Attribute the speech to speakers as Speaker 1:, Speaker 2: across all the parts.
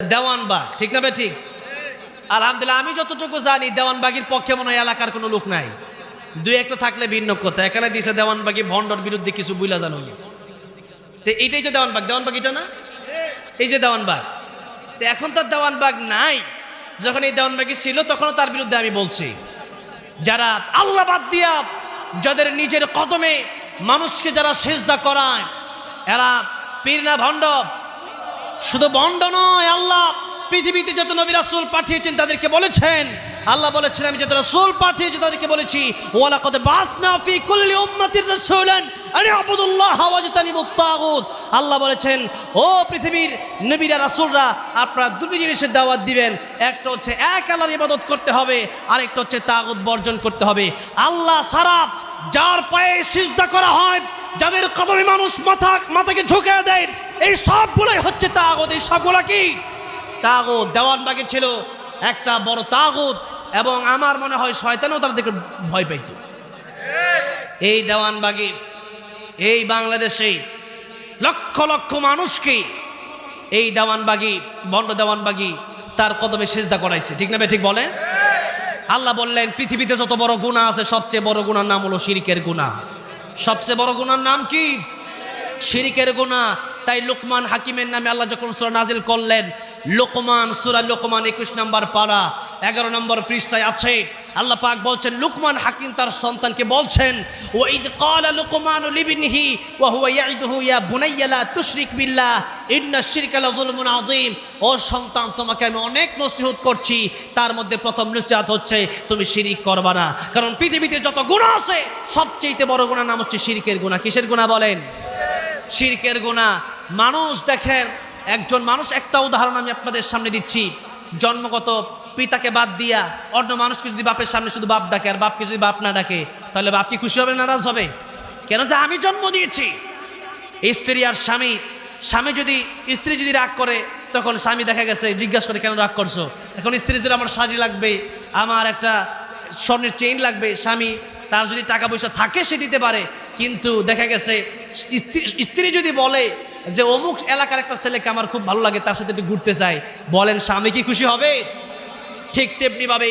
Speaker 1: দেওয়ানবাগ, ঠিক না ঠিক? আলহামদুলিল্লাহ, আমি যতটুকু জানি, দেওয়ানবাগির পক্ষে মনে হয় এলাকার কোনো লোক নাই। দুই একটা থাকলে ভিন্ন কথা। এখানে দিছে দেওয়ানবাগি ভণ্ডর বিরুদ্ধে কিছু বুইলা জানো তো এইটাই তো দেওয়ানবাগ দেওয়ানবাগ এটা না? এই যে দেওয়ানবাগ। তো এখন তো দেওয়ানবাগ নাই। যখন এই দেওয়ানবাগি ছিল, তখনও তার বিরুদ্ধে আমি বলছি। যারা আল্লাহ বাদ দিয়া যাদের নিজের কদমে মানুষকে যারা সেজদা করায়, এরা পীর না ভণ্ড শুধু বন্ড নয়, আল্লাহ পৃথিবীতে যত নবী রাসুল পাঠিয়েছেন তাদেরকে বলেছেন। আল্লাহ বলেছেন, আমি যত রাসুল পাঠিয়েছি তাদেরকে বলেছি ওয়ালা কদ বাসনা ফি কুল্লি উম্মাতির রাসূলান আনি আবুদুল্লাহ ওয়াজতানিবুত তাগুত। আল্লাহ বলেছেন, ও পৃথিবীর নবীরা, রাসূলরা, আপনারা দুটি জিনিসের দাওয়াত দিবেন। একটা হচ্ছে এক আল্লাহর ইবাদত করতে হবে, আরেকটা হচ্ছে তাগুত বর্জন করতে হবে। আল্লাহ সারা যার পায়ে সিজদা করা হয় যাদের কদমে মানুষ মাথা, মাথাকে ঝুঁকে দেয়, এই সবগুলোই হচ্ছে তাগত। এই সবগুলো কি? তাগত। দেওয়ানবাগে ছিল একটা বড় তাগত এবং আমার মনে হয় শয়তানও তাদেরকে ভয় পাইত। এই দেওয়ানবাগে এই বাংলাদেশে লক্ষ লক্ষ মানুষকে এই দেওয়ানবাগি বন্ড দেওয়ানবাগি তার কদমে সেজদা করাইছে। ঠিক না ঠিক বলে আল্লাহ বললেন, পৃথিবীতে যত বড় গুণা আছে, সবচেয়ে বড় গুণার নাম হলো শিরিকের গুণা সবচেয়ে বড় গুণার নাম কি? শিরিকের গুণা তাই লোকমান হাকিমের নামে আল্লাহ যখন সুরা নাজিল করলেন, লোকমান, সুরা লোকমান একুশ নাম্বার পাড়া এগারো নম্বর পৃষ্ঠায় আছে, আল্লাহ পাক বলছেন, লুকমান হাকিম তার সন্তানকে বলছেন ও ঈদ কালা লুকমান লিবিনহি, ওয়া হুয়া ইয়াইদুহু ইয়া বুনাইয়া লা তুশরিক বিল্লাহ, ইন্না শিরকা লাযুলমুন আযীম। ও সন্তান, তোমাকে আমি অনেক নসিহত করছি। তার মধ্যে প্রথম নসিহত হচ্ছে, তুমি শিরিক করবা না। কারণ পৃথিবীতে যত গুনাহ আছে সবচেয়ে বড় গুনাহ নাম হচ্ছে শিরিকের গুনাহ কিসের গুনাহ বলেন? শিরকের গুণা। মানুষ দেখেন, একজন মানুষ, একটা উদাহরণ আমি আপনাদের সামনে দিচ্ছি। জন্মগত পিতাকে বাদ দিয়া অন্য মানুষকে যদি বাপের সামনে শুধু বাপ ডাকে আর বাপকে যদি বাপ না ডাকে, তাহলে বাপ কি খুশি হবে নারাজ হবে? কেন যে আমি জন্ম দিয়েছি? স্ত্রী আর স্বামী স্বামী যদি, স্ত্রী যদি রাগ করে, তখন স্বামী দেখা গেছে, জিজ্ঞাসা করে, কেন রাগ করছ? এখন স্ত্রী যদি আমার শাড়ি লাগবে, আমার একটা স্বর্ণের চেইন লাগবে, স্বামী তার যদি টাকা পয়সা থাকে সে দিতে পারে। কিন্তু দেখা গেছে, স্ত্রী স্ত্রী যদি বলে যে অমুক এলাকার একটা ছেলেকে আমার খুব ভালো লাগে, তার সাথে একটু ঘুরতে চাই বলেন, স্বামী কি খুশি হবে? ঠিক তেমনিভাবে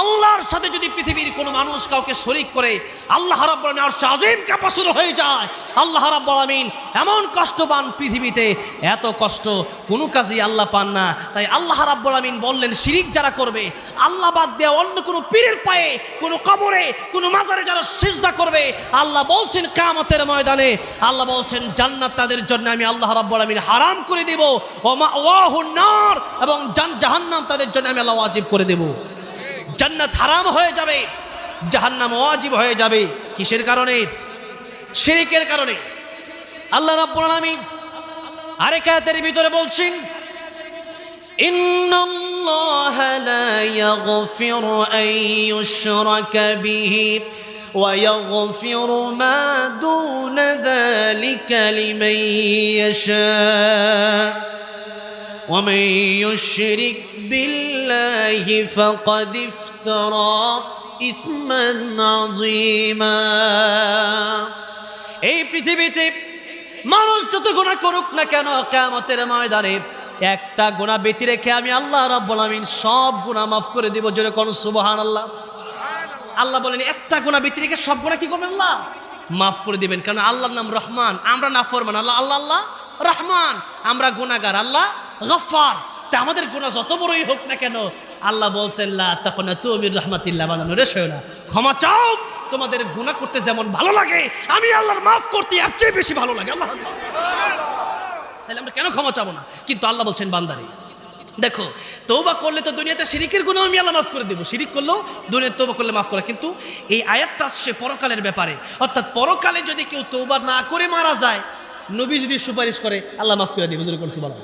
Speaker 1: আল্লাহর সাথে যদি পৃথিবীর কোনো মানুষ কাউকে শরিক করে, আল্লাহ রাব্বুল আলামিন আরশ আজিম কাপাসুর হয়ে যায়। আল্লাহ রাব্বুল আলামিন এমন কষ্ট পান পৃথিবীতে, এত কষ্ট কোনো কাজেই আল্লাহ পান না। তাই আল্লাহ রাব্বুল আলামিন বললেন, শিরিক যারা করবে, আল্লাহ বাদ দেওয়া অন্য কোনো পীরের পায়ে, কোনো কবরে, কোনো মাজারে যারা সিজদা করবে, আল্লাহ বলছেন কামতের ময়দানে, আল্লাহ বলছেন, জান্নাত তাদের জন্য আমি আল্লাহ রাব্বুল আলামিন হারাম করে দেব ও মা ওয়াহুন নার, এবং জাহান্নাম তাদের জন্য আমি আল্লাহ ওয়াজিব করে দেব। জান্নাত হারাম হয়ে যাবে জাহান্নাম ওয়াজিব হয়ে যাবে কিসের কারণে শিরিকের কারণে আল্লাহ রাব্বুল আলামিন আরেক আয়াতের ভিতরে বলছেন إن الله لا يغفر أن يشرك به ويغفر ما دون ذلك لمن يشاء ومن يشرك بالله فقد افترى إثما عظيما এই পৃথিবীতে মানুষ যত গুণা করুক না কেন কেমতের ময়দানে একটা গুণা বেতি রেখে আমি আল্লাহ রাব্বুল আমিন সব গুণা মাফ করে দিব জোরে কোন সুবহান আল্লাহ আল্লাহ বলেন একটা গুণা বেতি রেখে সব গুণা কি করবেন আল্লাহ মাফ করে দিবেন কারণ আল্লাহর নাম রহমান আমরা না ফরমান আল্লাহ আল্লাহ আল্লাহ রহমান আমরা গুণাগার আল্লাহ গফার তা আমাদের গুণা যত বড়ই হোক না কেন আল্লাহ বলছেন লা তখন তুমি রহমাতিল্লাহ বানানো রে না। ক্ষমা চাও তোমাদের গুণা করতে যেমন ভালো লাগে আমি আল্লাহর মাফ করতে এর চেয়ে বেশি ভালো লাগে আল্লাহ তাহলে আমরা কেন ক্ষমা চাবো না? কিন্তু আল্লাহ বলছেন বান্দারি দেখো তৌবা করলে তো দুনিয়াতে শিরিকের গুণ আমি আল্লাহ মাফ করে দেবো। শিরিক করলেও দুনিয়াতে তৌবা করলে মাফ করে কিন্তু এই আয়াতটা আসছে পরকালের ব্যাপারে। অর্থাৎ পরকালে যদি কেউ তৌবা না করে মারা যায় নবী যদি সুপারিশ করে আল্লাহ মাফ করে দেবে জোরে করছি বলা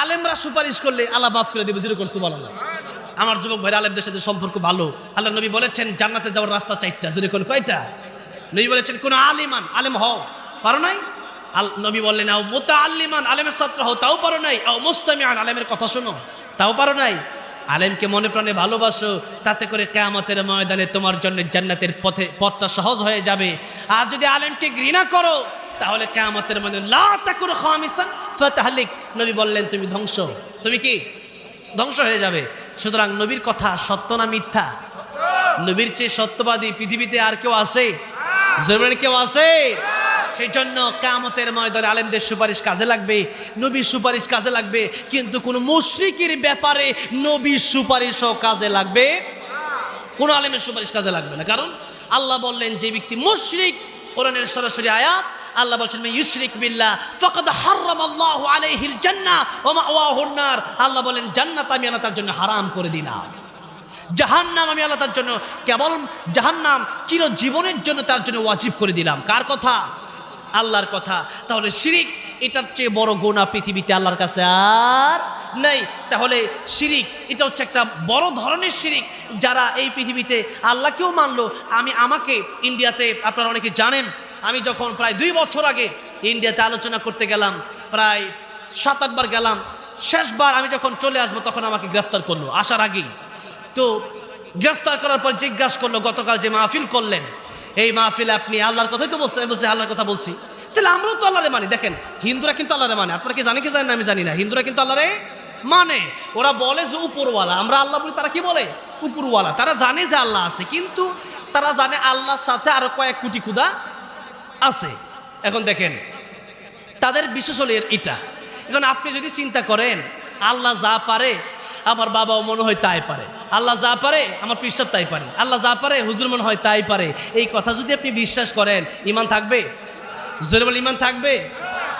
Speaker 1: আলেমরা সুপারিশ করলে আল্লাহ মাফ করে দেবে জোরে করছি বলা আমার যুবক ভাইরা, আলেমদের সাথে সম্পর্ক ভালো। আল্লাহ নবী বলেছেন, জান্নাতে যাওয়ার রাস্তা চারটা। যদি কোন কয়টা? নবী বলেছেন, কোন আলিমান, আলেম হও, পারো নাই? আল, নবী বললেন, আও মোতা আল্লিমান আলেমের ছাত্র হও, তাও পারো নাই। আও মুস্তামিয়ান আলেমের কথা শোনো, তাও পারো নাই? আলেমকে মনে প্রাণে ভালোবাসো, তাতে করে কেয়ামতের ময়দানে তোমার জন্য জান্নাতের পথে, পথটা সহজ হয়ে যাবে। আর যদি আলেমকে ঘৃণা করো, তাহলে কেয়ামতের ময়দানে, লা তাকুর খামিসান ফাতাহলিক। নবী বললেন, তুমি ধ্বংস। তুমি কি? ধ্বংস হয়ে যাবে। সুতরাং নবীর কথা সত্য না মিথ্যা? নবীর চেয়ে সত্যবাদী পৃথিবীতে আর কেউ আছে? জরুরি কেউ আছে? সেই জন্য কামতের ময়দানে আলেমদের সুপারিশ কাজে লাগবে, নবীর সুপারিশ কাজে লাগবে, কিন্তু কোনো মুশরিকের ব্যাপারে নবীর সুপারিশও কাজে লাগবে কোন আলেমের সুপারিশ কাজে লাগবে না। কারণ আল্লাহ বললেন, যে ব্যক্তি মুশরিক, কোরআনের সরাসরি আয়াত আল্লাহ বলছেন, মে ইউশরিক বিল্লাহ, ফাকাদ হারামাল্লাহু আলাইহিল জান্নাহ ওয়া মাওয়াহুন নার। আল্লাহ বলেন, জান্নাত আমি আল্লাহ তার জন্য হারাম করে দিলাম। জাহান্নাম আমি আল্লাহ তার জন্য কেবল জাহান্নাম চির জীবনের জন্য তার জন্য ওয়াজিব করে দিলাম। কার কথা? আল্লাহর কথা। তাহলে শিরিক, এটার চেয়ে বড় গোনা পৃথিবীতে আল্লাহর কাছে আর নেই। তাহলে শিরিক, এটা হচ্ছে একটা বড় ধরনের শিরিক যারা এই পৃথিবীতে আল্লাহকেও মানলো। আমি, আমাকে, ইন্ডিয়াতে আপনারা অনেকে জানেন আমি যখন প্রায় দুই বছর আগে ইন্ডিয়াতে আলোচনা করতে গেলাম, প্রায় সাত আটবার গেলাম, শেষবার আমি যখন চলে আসব তখন আমাকে গ্রেফতার করল, আসার আগেই। তো গ্রেফতার করার পর জিজ্ঞাসা করল, গতকাল যে মাহফিল করলেন, এই মাহফিলে আপনি আল্লাহর কথাই তো বলছেন? বলছি, আল্লাহর কথা বলছি। তাহলে আমরাও তো আল্লাহরে মানি। দেখেন, হিন্দুরা কিন্তু আল্লাহরে মানে। আপনারা কি জানে কি জানেন আমি জানি না। হিন্দুরা কিন্তু আল্লাহরে মানে। ওরা বলে যে উপরওয়ালা। আমরা আল্লাহ বলি, তারা কি বলে? উপরওয়ালা। তারা জানে যে আল্লাহ আছে, কিন্তু তারা জানে আল্লাহর সাথে আরও কয়েক কোটি ক্ষুদা আছে। এখন দেখেন, তাদের বিশেষ হলো এটা এখন আপনি যদি চিন্তা করেন, আল্লাহ যা পারে, আমার বাবাও মনে হয় তাই পারে। আল্লাহ যা পারে, আমার পিসাব তাই পারে। আল্লাহ যা পারে, হুজুর মনে হয় তাই পারে। এই কথা যদি আপনি বিশ্বাস করেন, ইমান থাকবে? জোরে বলে ইমান থাকবে?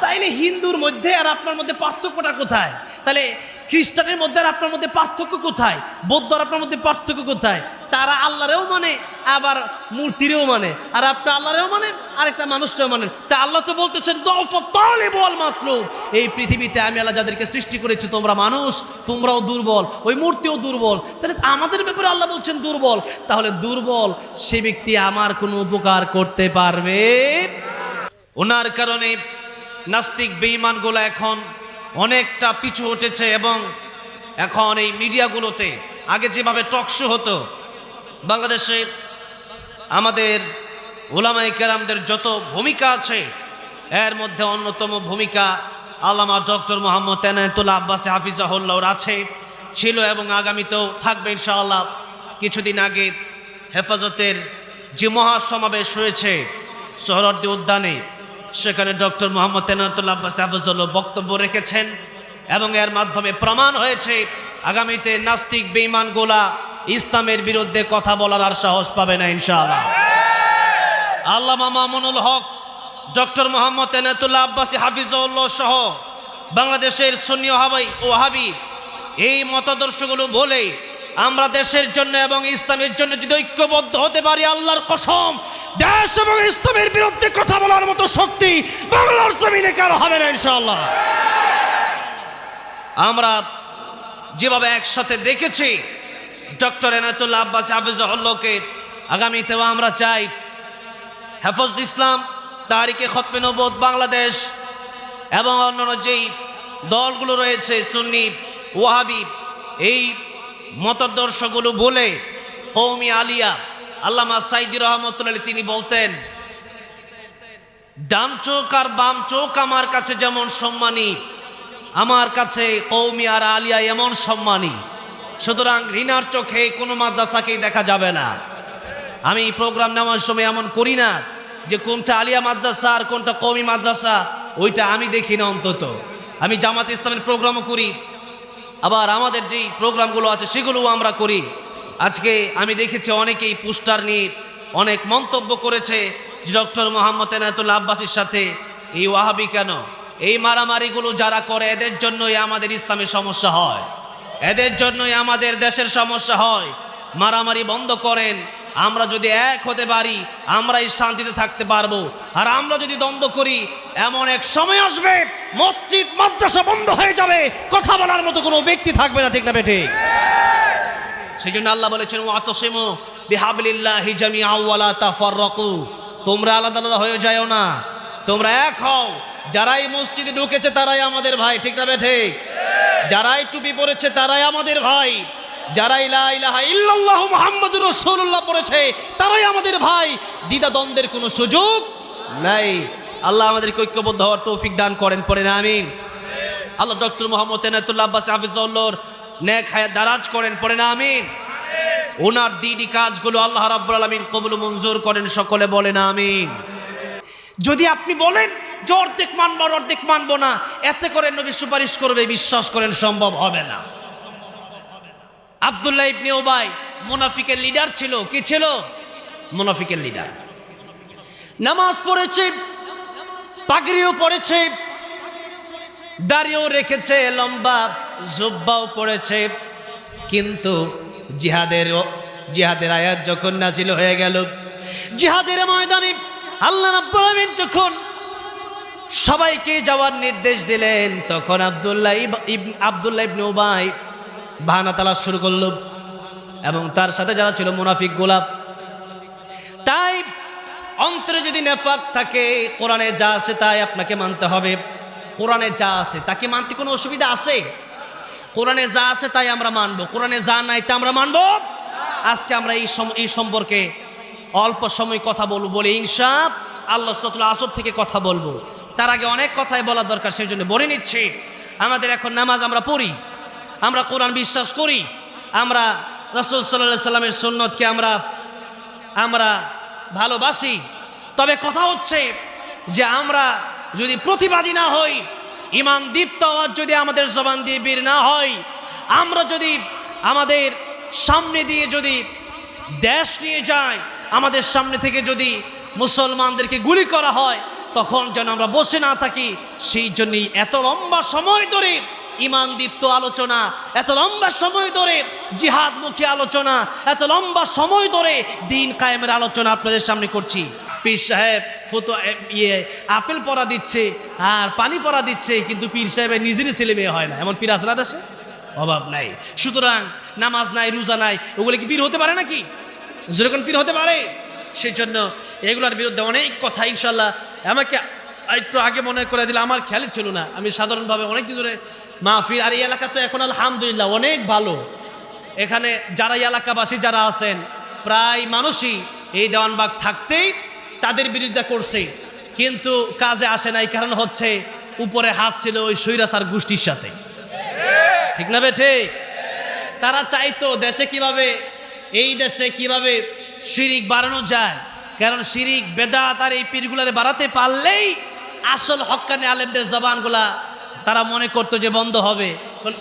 Speaker 1: তাইলে হিন্দুর মধ্যে আর আপনার মধ্যে পার্থক্যটা কোথায়? তাহলে খ্রিস্টানের মধ্যে আর আপনার মধ্যে পার্থক্য কোথায়? বৌদ্ধ আর আপনার মধ্যে পার্থক্য কোথায়? তারা আল্লাহরেও মানে আবার মূর্তিরেও মানে। আর আপনি আল্লাহরেও মানেন আর একটা মানুষটাও মানেন তা আল্লাহ তো বলতেছেন বল মাত্র এই পৃথিবীতে আমি আল্লাহ যাদেরকে সৃষ্টি করেছি, তোমরা মানুষ, তোমরাও দুর্বল, ওই মূর্তিও দুর্বল। তাহলে আমাদের ব্যাপারে আল্লাহ বলছেন দুর্বল। তাহলে দুর্বল সে ব্যক্তি আমার কোনো উপকার করতে পারবে? ওনার কারণে নাস্তিক বেঈমানগুলো এখন অনেকটা পিছু উঠেছে এবং এখন এই মিডিয়াগুলোতে আগে যেভাবে টকশো হতো বাংলাদেশে আমাদের ওলামাই কেরামদের যত ভূমিকা আছে, এর মধ্যে অন্যতম ভূমিকা আল্লামা ডক্টর মোহাম্মদ তেনায়তুল্লাহ আব্বাসে হাফিজাহুল্লাহর আছে, ছিল এবং আগামীতেও থাকবে ইনশাআল্লাহ। কিছুদিন আগে হেফাজতের যে মহাসমাবেশ হয়েছে সোহরদ্দি উদ্যানে, সেখানে ডক্টর মোহাম্মদ তেনাতুল্লাহ আব্বাস হাফিজুল্লাহ বক্তব্য রেখেছেন এবং এর মাধ্যমে প্রমাণ হয়েছে, আগামীতে নাস্তিক বেঈমানগুলা ইসলামের বিরুদ্ধে কথা বলার আর সাহস পাবে না ইনশাআল্লাহ। আল্লাহ মামুনুল হক, ডক্টর মোহাম্মদ তেনাতুল্লাহ আব্বাসী হাফিজউল্লাহ সহ বাংলাদেশের সুন্নি ওহাবাই ওহাবি, এই মতাদর্শগুলো বলে আমরা দেশের জন্য এবং ইসলামের জন্য যদি ঐক্যবদ্ধ হতে পারি আল্লাহর কসম, দেশ এবং ইসলামের বিরুদ্ধে কথা বলার মতো শক্তি বাংলার জমিনে কারও হবে না ইনশাআল্লাহ। আমরা যেভাবে একসাথে দেখেছি ডক্টর এনায়তুল্লাহ আব্বাস হাফিজউল্লাহকে আগামীতেও আমরা চাই হেফজ ইসলাম, তারিখে খতমে নবোধ বাংলাদেশ এবং অন্যান্য যেই দলগুলো রয়েছে, সুন্নি, ওয়াহাবি, এই মতাদর্শগুলো বলে কৌমি আলিয়া, আল্লামা সাইদি রহমতুল্লাহ তিনি বলতেন, ডান চোখ আর বাম চোখ আমার কাছে যেমন সম্মানী, আমার কাছে কৌমি আর আলিয়া এমন সম্মানী। সুতরাং রিনার চোখে কোনো মাদ্রাসাকেই দেখা যাবে না। আমি প্রোগ্রাম নেওয়ার সময় এমন করি না যে কোনটা আলিয়া মাদ্রাসা আর কোনটা কমি মাদ্রাসা, ওইটা আমি দেখি না অন্তত। আমি জামাত ইসলামের প্রোগ্রামও করি, আবার আমাদের যেই প্রোগ্রামগুলো আছে সেগুলোও আমরা করি। আজকে আমি দেখেছি অনেকেই পোস্টার নিয়ে অনেক মন্তব্য করেছে যে ডক্টর মোহাম্মদ এনায়তুল্লাহ আব্বাসীর সাথে, এই ওয়াহাবি কেন? এই মারামারিগুলো যারা করে, এদের জন্যই আমাদের ইসলামের সমস্যা হয়। এদের জন্যই আমাদের দেশের সমস্যা হয়। মারামারি বন্ধ করেন। আমরা যদি এক হতে পারি, আমরাই শান্তিতে থাকতে পারব। আর আমরা যদি দ্বন্দ্ব করি, এমন এক সময় আসবে, মসজিদ, মাদ্রাসা বন্ধ হয়ে যাবে। কথা বলার মতো কোনো ব্যক্তি থাকবে না, ঠিক না বেঠে? সেই জন্য আল্লাহ বলেছেন, ওয়াতসিমু বিহাবলিল্লাহি জামিআ ওয়ালা তাফাররাকু। তোমরা আলাদা আলাদা হয়ে যাও না। তোমরা এক হও। যারাই মসজিদে ঢুকেছে, তারাই আমাদের ভাই, ঠিক না বেঠে? যারাই টুপি পরেছে তারাই আমাদের ভাই। যারা ইলা ইলাহা ইল্লাল্লাহ মুহাম্মাদুর রাসূলুল্লাহ পড়েছে তারাই আমাদের ভাই। দ্বিধা দ্বন্দ্বের কোনো সুযোগ নাই। আল্লাহ আমাদেরকে ঐক্যবদ্ধ হওয়ার তৌফিক দান করেন, পড়েন, আমিন। আল্লাহ ডক্টর মোহাম্মদ তেনাতুল্লাহ আব্বাস হাফিজউল্লাহর নেক হায়াত দারাজ করেন, পড়েন, আমিন। ওনার দিনই কাজগুলো আল্লাহ রাব্বুল আলামিন কবুল মঞ্জুর করেন, সকলে বলেন, আমিন। যদি আপনি বলেন অর্ধেক মানবো আর অর্ধেক মানবো না। এতে করে নবী সুপারিশ করবে, বিশ্বাস করেন সম্ভব হবে না। আব্দুল্লাহ ইবনে ওবাই মুনাফিকের লিডার ছিল। কি ছিল? মুনাফিকের লিডার নামাজ পড়েছে, পাগড়িও পড়েছে, দাড়িও রেখেছে, লম্বা জুব্বাও পড়েছে। কিন্তু জিহাদের জিহাদের আয়াত যখন নাজিল হয়ে গেল, জিহাদের ময়দানে আল্লাহ রাব্বুল আলামিন যখন সবাইকে যাওয়ার নির্দেশ দিলেন। তখন আব্দুল্লাহ আব্দুল্লাহ ইবনে উবাই বাহানা তালাশ শুরু করল এবং তার সাথে যারা ছিল মুনাফিক গোলাপ, তাই অন্তরে যদি নেফাক থাকে, কোরআনে যা আছে তাই আপনাকে মানতে হবে। কোরআনে যা আছে, তাকে মানতে কোনো অসুবিধা আছে? কোরআনে যা আছে তাই আমরা মানব, কোরআনে যা নাই তা আমরা মানব? আজকে আমরা এই এই সম্পর্কে অল্প সময় কথা বলব বলে ইনসাফ আল্লাহ সতুল্লা আসর থেকে কথা বলব। তার আগে অনেক কথাই বলা দরকার সেই জন্য বলে নিচ্ছি, আমাদের এখন নামাজ আমরা পড়ি, আমরা কোরআন বিশ্বাস করি, আমরা রসুল সাল্লাহ সাল্লামের সুন্নতকে আমরা আমরা ভালোবাসি। তবে কথা হচ্ছে যে আমরা যদি প্রতিবাদী না হই, ইমান দীপ্ত আওয়াজ যদি আমাদের জবান দিয়ে বের না হয় আমরা যদি আমাদের সামনে দিয়ে যদি দেশ নিয়ে যায় আমাদের সামনে থেকে যদি মুসলমানদেরকে গুলি করা হয়, তখন যেন আমরা বসে না থাকি, সেই জন্যই এত লম্বা সময় ধরে ইমান দীপ্ত আলোচনা, এত লম্বা সময় ধরে জিহাদমুখী আলোচনা, এত লম্বা সময় ধরে দিন কায়েমের আলোচনা আপনাদের সামনে করছি। পীর সাহেব ফতো ইয়ে আপেল পরা দিচ্ছে, আর পানি পরা দিচ্ছে, কিন্তু পীর সাহেবের নিজেরই ছেলে মেয়ে হয় না। এমন পীর আসলে দেশে? অভাব নাই। সুতরাং নামাজ নাই, রোজা নাই, ওগুলো কি পীর হতে পারে নাকি? যেরকম পীর হতে পারে। সেই জন্য এগুলোর বিরুদ্ধে অনেক কথা ইনশাল্লাহ আমাকে একটু আগে মনে করে দিলে আমার খেয়ালই ছিল না। আমি সাধারণভাবে অনেক দিন ধরে মাহফিল, আর এই এলাকা তো এখন আলহামদুলিল্লাহ অনেক ভালো। এখানে যারা এলাকাবাসী যারা আছেন, প্রায় মানুষই এই দেওয়ানবাগ থাকতেই তাদের বিরুদ্ধে করছে। কিন্তু কাজে আসে নাই, কারণ হচ্ছে উপরে হাত ছিল ওই সৈরাসার গোষ্ঠীর সাথে। ঠিক না বে ঠিক? তারা চাইতো দেশে কীভাবে, এই দেশে কীভাবে শিরিক বাড়ানো যায়। কারণ শিরিক, বেদাত আর এই পীরগুলারে বাড়াতে পারলেই আসল হকানি আলেমদের জবানগুলা তারা মনে করতো যে বন্ধ হবে।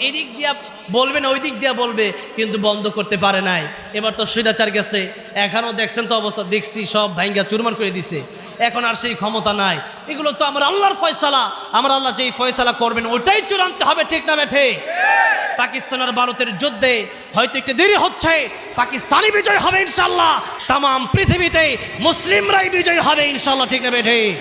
Speaker 1: এদিক দিয়া বলবে না ওই দিক দিয়া বলবে, কিন্তু বন্ধ করতে পারে নাই। এবার তো স্বৈরাচার গেছে। এখনও দেখছেন তো অবস্থা, দেখছি সব ভাইঙ্গা চুরমার করে দিছে। এখন আর সেই ক্ষমতা নাই। এগুলো তো আমার আল্লাহর ফয়সালা। আমার আল্লাহ যেই ফয়সালা করবেন, ওটাই চূড়ান্ত হবে, ঠিক না বেঠে পাকিস্তান আর ভারতের যুদ্ধে হয়তো একটু দেরি হচ্ছে, পাকিস্তানি বিজয় হবে ইনশাল্লাহ তাম পৃথিবীতে মুসলিমরাই বিজয় হবে ইনশাল্লাহ ঠিক না বেঠে